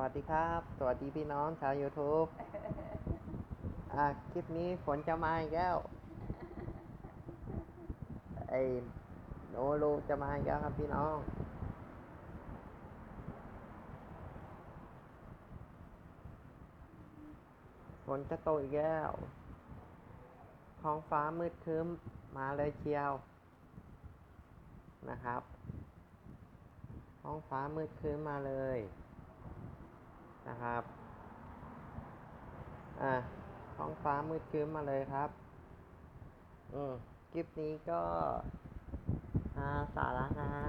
วัสดีครับ สวัสดีพี่น้องชาว YouTube อะคลิปนี้ฝนจะมาอีกแล้ว ไอ้โนรูจะมาอีกแล้วครับพี่น้อง ฝนจะตกอีกแล้ว ท้องฟ้ามืดครึ้มมาเลยเชียว นะครับ ท้องฟ้ามืดครึ้มมาเลย นะครับ อะท้องฟ้ามืดครึ้มมาเลยครับ อืมคลิปนี้ก็หาสาระนะฮะ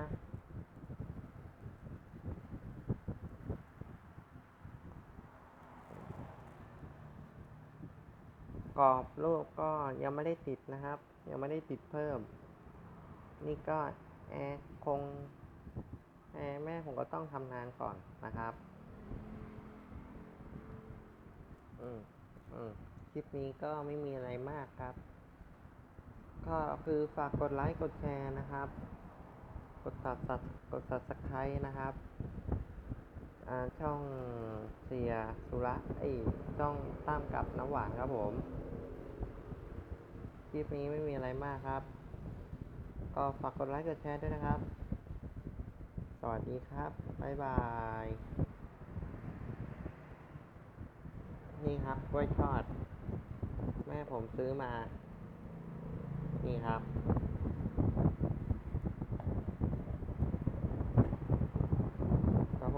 กรอบรูปก็ยังไม่ได้ติดนะครับ ยังไม่ได้ติดเพิ่ม นี่ก็แอร์คงแอร์แม่ผมก็ต้องทำงานก่อนนะครับ อืมอืม คลิปนี้ก็ไม่มีอะไรมากครับ ก็คือฝากกดไลค์กดแชร์นะครับ กดตัดตัดกด subscribe นะครับอ่าช่องเสียสุระไอช่องตามกับน้ำหวานครับผม คลิปนี้ไม่มีอะไรมากครับ ก็ฝากกดไลค์กดแชร์ด้วยนะครับ สวัสดีครับ บ๊ายบาย นี่ครับกล้วยทอด แม่ผมซื้อมา นี่ครับ